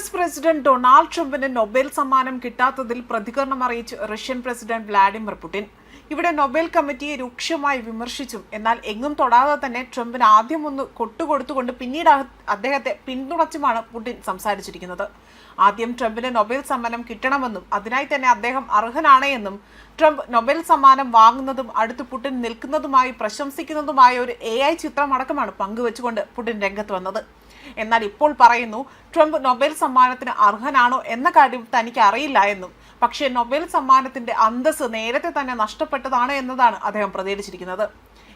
S president Donald ട്രംപിന് Nobel സമ്മാനം കിട്ടാത്തതിൽ പ്രതികരണം അറിയിച്ച് റഷ്യൻ പ്രസിഡന്റ് വ്ളാഡിമിർ പുടിൻ. ഇവിടെ നൊബേൽ കമ്മിറ്റിയെ രൂക്ഷമായി വിമർശിച്ചും എന്നാൽ എങ്ങും തൊടാതെ തന്നെ ട്രംപിന് ആദ്യം ഒന്ന് കൊട്ടുകൊടുത്തുകൊണ്ട് പിന്നീട് അദ്ദേഹത്തെ പിന്തുണച്ചുമാണ് പുടിൻ സംസാരിച്ചിരിക്കുന്നത്. ആദ്യം ട്രംപിന് നൊബേൽ സമ്മാനം കിട്ടണമെന്നും അതിനായി തന്നെ അദ്ദേഹം അർഹനാണ് എന്നും ട്രംപ് നൊബേൽ സമ്മാനം വാങ്ങുന്നതും അടുത്ത് പുടിൻ നിൽക്കുന്നതുമായി പ്രശംസിക്കുന്നതുമായ ഒരു എ ഐ ചിത്രമടക്കമാണ് പങ്കുവെച്ചുകൊണ്ട് പുടിൻ രംഗത്ത് വന്നത്. എന്നാൽ ഇപ്പോൾ പറയുന്നു ട്രംപ് നൊബേൽ സമ്മാനത്തിന് അർഹനാണോ എന്ന കാര്യം തനിക്ക് അറിയില്ല എന്നും. പക്ഷേ നൊബേൽ സമ്മാനത്തിന്റെ അന്തസ് നേരത്തെ തന്നെ നഷ്ടപ്പെട്ടതാണ് എന്നതാണ് അദ്ദേഹം പ്രതികരിച്ചിരിക്കുന്നത്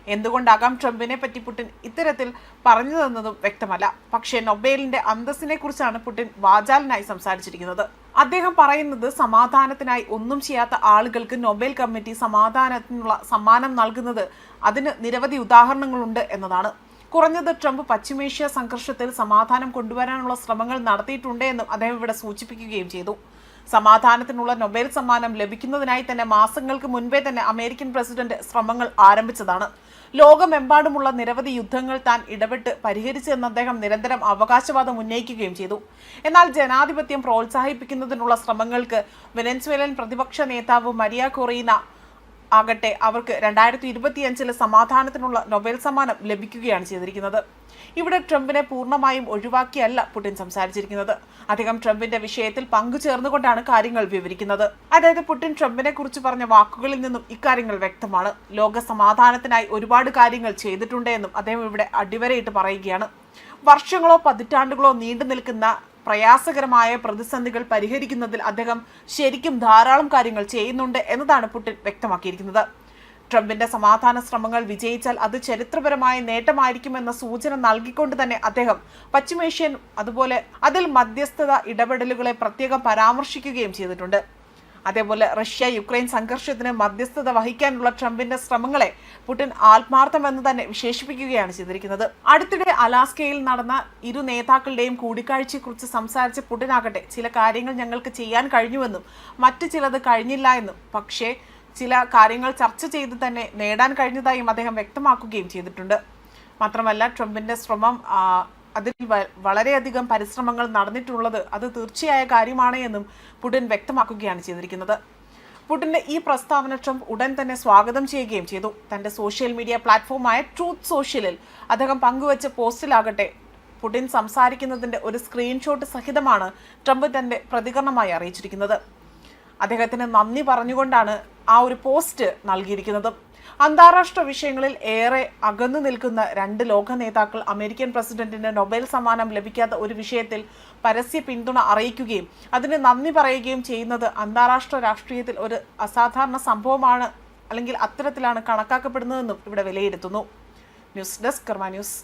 എന്തുകൊണ്ടാകാം ട്രംപിനെ പറ്റി പുടിൻ ഇത്തരത്തിൽ പറഞ്ഞു തന്നതും വ്യക്തമല്ല. പക്ഷേ നൊബേലിന്റെ അന്തസ്സിനെ കുറിച്ചാണ് പുടിൻ വാചാലനായി സംസാരിച്ചിരിക്കുന്നത്. അദ്ദേഹം പറയുന്നത് സമാധാനത്തിനായി ഒന്നും ചെയ്യാത്ത ആളുകൾക്ക് നൊബേൽ കമ്മിറ്റി സമാധാനത്തിനുള്ള സമ്മാനം നൽകുന്നത് അതിന് നിരവധി ഉദാഹരണങ്ങളുണ്ട് എന്നതാണ്. കുറഞ്ഞത് ട്രംപ് പശ്ചിമേഷ്യ സംഘർഷത്തിൽ സമാധാനം കൊണ്ടുവരാനുള്ള ശ്രമങ്ങൾ നടത്തിയിട്ടുണ്ട് എന്നും അദ്ദേഹം ഇവിടെ സൂചിപ്പിക്കുകയും ചെയ്തു. സമാധാനത്തിനുള്ള നൊബേൽ സമ്മാനം ലഭിക്കുന്നതിനായി തന്നെ മാസങ്ങൾക്ക് മുൻപേ തന്നെ അമേരിക്കൻ പ്രസിഡന്റ് ശ്രമങ്ങൾ ആരംഭിച്ചതാണ്. ലോകമെമ്പാടുമുള്ള നിരവധി യുദ്ധങ്ങൾ താൻ ഇടപെട്ട് പരിഹരിച്ചെന്ന് അദ്ദേഹം നിരന്തരം അവകാശവാദം ഉന്നയിക്കുകയും ചെയ്തു. എന്നാൽ ജനാധിപത്യം പ്രോത്സാഹിപ്പിക്കുന്നതിനുള്ള ശ്രമങ്ങൾക്ക് വെനൻസ്വേലൻ പ്രതിപക്ഷ നേതാവ് മരിയ കൊറീന ആകട്ടെ അവർക്ക് രണ്ടായിരത്തി ഇരുപത്തിയഞ്ചിലെ സമാധാനത്തിനുള്ള നൊബേൽ സമ്മാനം ലഭിക്കുകയാണ് ചെയ്തിരിക്കുന്നത്. ഇവിടെ ട്രംപിനെ പൂർണമായും ഒഴിവാക്കിയല്ല പുടിൻ സംസാരിച്ചിരിക്കുന്നത്. അദ്ദേഹം ട്രംപിന്റെ വിഷയത്തിൽ പങ്കുചേർന്നുകൊണ്ടാണ് കാര്യങ്ങൾ വിവരിക്കുന്നത്. അതായത് പുടിൻ ട്രംപിനെ കുറിച്ച് പറഞ്ഞ വാക്കുകളിൽ നിന്നും ഇക്കാര്യങ്ങൾ വ്യക്തമാണ്. ലോക സമാധാനത്തിനായി ഒരുപാട് കാര്യങ്ങൾ ചെയ്തിട്ടുണ്ട് എന്നും അദ്ദേഹം ഇവിടെ അടിവരയിട്ട് പറയുകയാണ്. വർഷങ്ങളോ പതിറ്റാണ്ടുകളോ നീണ്ടു നിൽക്കുന്ന പ്രയാസകരമായ പ്രതിസന്ധികൾ പരിഹരിക്കുന്നതിൽ അദ്ദേഹം ശരിക്കും ധാരാളം കാര്യങ്ങൾ ചെയ്യുന്നുണ്ട് എന്നതാണ് പുടിൻ വ്യക്തമാക്കിയിരിക്കുന്നത്. ട്രംപിന്റെ സമാധാന ശ്രമങ്ങൾ വിജയിച്ചാൽ അത് ചരിത്രപരമായ നേട്ടമായിരിക്കുമെന്ന സൂചന നൽകിക്കൊണ്ട് തന്നെ അദ്ദേഹം പശ്ചിമേഷ്യൻ അതുപോലെ അതിൽ മധ്യസ്ഥത ഇടപെടലുകളെ പ്രത്യേകം പരാമർശിക്കുകയും ചെയ്തിട്ടുണ്ട്. അതേപോലെ റഷ്യ യുക്രൈൻ സംഘർഷത്തിന് മധ്യസ്ഥത വഹിക്കാനുള്ള ട്രംപിന്റെ ശ്രമങ്ങളെ പുടിൻ ആത്മാർത്ഥമെന്ന് തന്നെ വിശേഷിപ്പിക്കുകയാണ് ചെയ്തിരിക്കുന്നത്. അടുത്തിടെ അലാസ്കയിൽ നടന്ന ഇരു നേതാക്കളുടെയും കൂടിക്കാഴ്ചയെക്കുറിച്ച് സംസാരിച്ച പുടിനാകട്ടെ ചില കാര്യങ്ങൾ ഞങ്ങൾക്ക് ചെയ്യാൻ കഴിഞ്ഞുവെന്നും മറ്റു ചിലത് കഴിഞ്ഞില്ല എന്നും പക്ഷേ ചില കാര്യങ്ങൾ ചർച്ച ചെയ്ത് തന്നെ നേടാൻ കഴിഞ്ഞതായും അദ്ദേഹം വ്യക്തമാക്കുകയും ചെയ്തിട്ടുണ്ട്. മാത്രമല്ല ട്രംപിന്റെ ശ്രമം അതിൽ വളരെയധികം പരിശ്രമങ്ങൾ നടന്നിട്ടുള്ളത് അത് തീർച്ചയായ കാര്യമാണ് എന്നും പുടിൻ വ്യക്തമാക്കുകയാണ് ചെയ്തിരിക്കുന്നത്. പുടിന്റെ ഈ പ്രസ്താവന ട്രംപ് ഉടൻ തന്നെ സ്വാഗതം ചെയ്യുകയും ചെയ്തു. തന്റെ സോഷ്യൽ മീഡിയ പ്ലാറ്റ്ഫോമായ ട്രൂത്ത് സോഷ്യലിൽ അദ്ദേഹം പങ്കുവച്ച പോസ്റ്റിലാകട്ടെ പുടിൻ സംസാരിക്കുന്നതിന്റെ ഒരു സ്ക്രീൻഷോട്ട് സഹിതമാണ് ട്രംപ് തന്റെ പ്രതികരണമായി അറിയിച്ചിരിക്കുന്നത്. അദ്ദേഹത്തിന് നന്ദി പറഞ്ഞുകൊണ്ടാണ് ആ ഒരു പോസ്റ്റ് നൽകിയിരിക്കുന്നത്. അന്താരാഷ്ട്ര വിഷയങ്ങളിൽ ഏറെ അകന്നു നിൽക്കുന്ന രണ്ട് ലോക നേതാക്കൾ അമേരിക്കൻ പ്രസിഡന്റിന് നൊബേൽ സമ്മാനം ലഭിക്കാത്ത ഒരു വിഷയത്തിൽ പരസ്യ പിന്തുണ അറിയിക്കുകയും അതിന് നന്ദി പറയുകയും ചെയ്യുന്നത് അന്താരാഷ്ട്ര രാഷ്ട്രീയത്തിൽ ഒരു അസാധാരണ സംഭവമാണ് അല്ലെങ്കിൽ അത്തരത്തിലാണ് കണക്കാക്കപ്പെടുന്നതെന്നും ഇവിടെ വിലയിരുത്തുന്നു. News desk Karma news.